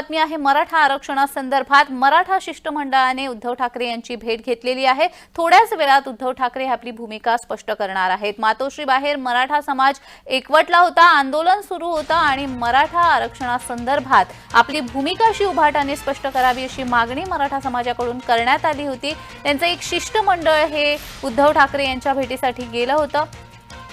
बातमी आहे मराठा आरक्षणासंदर्भात मराठा शिष्टमंडळाने उद्धव ठाकरे यांची भेट घेतलेली आहे. थोड्याच वेळात उद्धव ठाकरे आपली भूमिका स्पष्ट करणार आहेत. मातोश्री बाहेर मराठा समाज एकवटला होता आंदोलन सुरू होतं आणि मराठा आरक्षणासंदर्भात आपली भूमिका अशी उभाटाने स्पष्ट करावी अशी मागणी मराठा समाजाकडून करण्यात आली होती. त्यांचं एक शिष्टमंडळ हे उद्धव ठाकरे यांच्या भेटीसाठी गेलं होतं.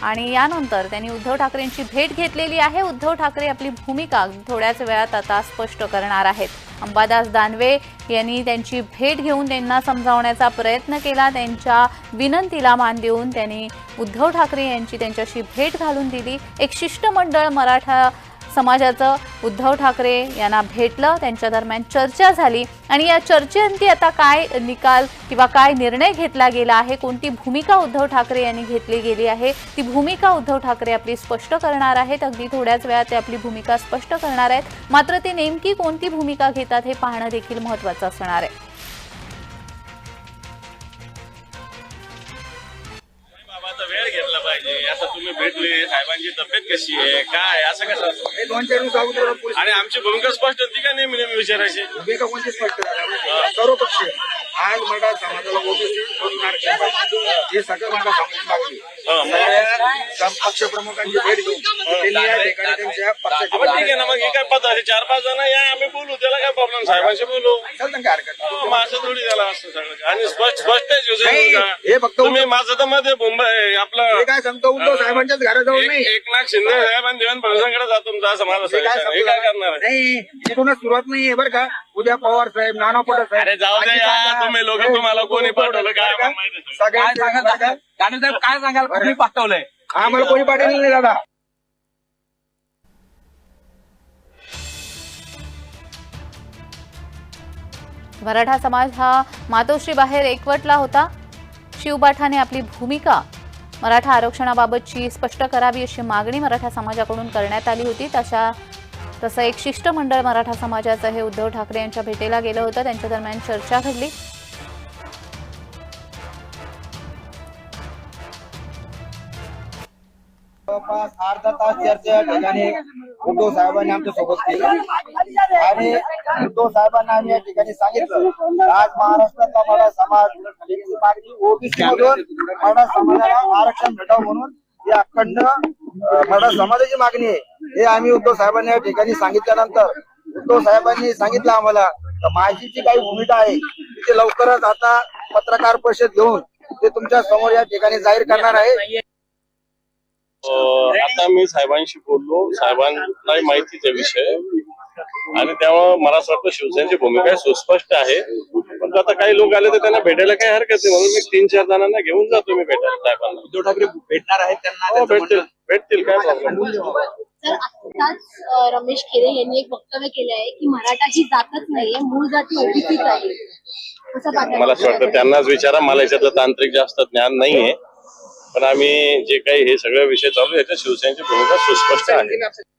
आणि यानंतर त्यांनी उद्धव ठाकरेंची भेट घेतलेली आहे. उद्धव ठाकरे आपली भूमिका थोड्याच वेळात आता स्पष्ट करणार आहेत. अंबादास दानवे यांनी त्यांची भेट घेऊन त्यांना समजावण्याचा प्रयत्न केला. त्यांच्या विनंतीला मान देऊन त्यांनी उद्धव ठाकरे यांची त्यांच्याशी भेट घालून दिली. एक शिष्टमंडळ मराठा समाजाचं उद्धव ठाकरे यांना भेटलं त्यांच्या दरम्यान चर्चा झाली. आणि या चर्चेअंती आता काय निकाल किंवा काय निर्णय घेतला गेला आहे? कोणती भूमिका उद्धव ठाकरे यांनी घेतली गेली आहे? ती भूमिका उद्धव ठाकरे आपली स्पष्ट करणार आहेत. अगदी थोड्याच वेळात ते आपली भूमिका स्पष्ट करणार आहेत. मात्र ते नेमकी कोणती भूमिका घेतात हे पाहणं देखील महत्त्वाचं असणार आहे. पाहिजे. आता तुम्ही भेटले साहेबांची तब्येत कशी आहे? काय? असं कसं? हे दोन चार दिवस अगोदर पोलीस आणि आमची भूमिका स्पष्ट होती का नेहमी नेहमी विचारायची? भूमिका कोणती स्पष्ट पक्षीय आज मराठा समाजाला ओबीसी. हे सगळं मराठा हा, मग- सगळ्या पक्ष प्रमुखांची भेट घेऊन त्यांनी या ठिकाणी त्यांच्या पक्षाची आपण ठीक आहे ना मग हे काय पद्धत आहे? चार पाच जण या आम्ही बोलू. प्रॉब्लेम साहेबांशी बोलू. चालतं काय हरकत नाही. हो, असं थोडी झालं असतं सगळं. आणि स्पष्ट स्पष्ट आहे नाही, शिवसेनेचा. हे फक्त तुम्ही माझं तर मध्ये मुंबई आपलं हे काय सांगतो उद्धव साहेबांच्याच घरात जाऊन एक- नाही. एकनाथ शिंदे साहेब आणि देवेंद्र फडणवीसांकडे जातो तुमचा असं माझं हे काय. हे करणार आहे? नाही इथूनच सुरुवात नाहीये बरं का. उद्या पवार साहेब नाना पटोले साहेब. अरे जाऊ दे यार, तुम्ही लोकं हे, तुम्हाला कोणी पाठवलं? काय बरं का? आम्हाला माहिती? आहे सगळं. सगळ्यांचे- काय सांगाल? दादा? दानवे साहेब काय सांगाल? कुणी पाठवलंय? आम्हाला कोणी पाठवलं नाही दादा. मराठा समाज हा मातोश्रीबाहेर एकवटला होता. शिवबाठाने आपली भूमिका मराठा आरक्षणाबाबतची स्पष्ट करावी अशी मागणी मराठा समाजाकडून करण्यात आली होती. तशा तसं एक शिष्टमंडळ मराठा समाजाचं हे उद्धव ठाकरे यांच्या भेटीला गेलं होतं. त्यांच्या दरम्यान चर्चा घडली. जवळपास अर्धा तास चर्चा या ठिकाणी उद्धव साहेबांनी आमच्यासोबत केली. आणि उद्धव साहेबांना आम्ही या ठिकाणी सांगितलं आज महाराष्ट्रातला मराठा समाज मागणी ओबीसी मधून मराठा समाजाला आरक्षण भेटावं म्हणून ही अखंड मराठा समाजाची मागणी आहे. हे आम्ही उद्धव साहेबांनी या ठिकाणी सांगितल्यानंतर उद्धव साहेबांनी सांगितलं आम्हाला माझी जी काही भूमिका आहे ती लवकरच आता पत्रकार परिषद घेऊन ते तुमच्यासमोर या ठिकाणी जाहीर करणार आहे. आता मी साहेबांशी बोललो. साहेबांना माहितीच आहे विषय. आणि त्यामुळे मला असं वाटतं शिवसेनेची भूमिका सुस्पष्ट आहे. पण आता काही लोक आले तर त्यांना भेटायला काही हरकत नाही. म्हणून मी तीन चार जणांना घेऊन जातो मी भेटायला साहेबांना. उद्धव ठाकरे भेटणार आहेत त्यांना हो भेटतील. भेटतील काय प्रॉब्लेम तर रमेश खेरे यांनी एक वक्तव्य केलं आहे की मराठा ही जातच नाहीये मूळ जाती ओबीसीच आहे. मला असं वाटतं त्यांनाच विचारा. मला याच्यातलं तांत्रिक जास्त ज्ञान नाहीये. पण आम्ही जे काही हे सगळे विषय चालू आहे, याच्यात शिवसेनेची भूमिका सुस्पष्ट आहे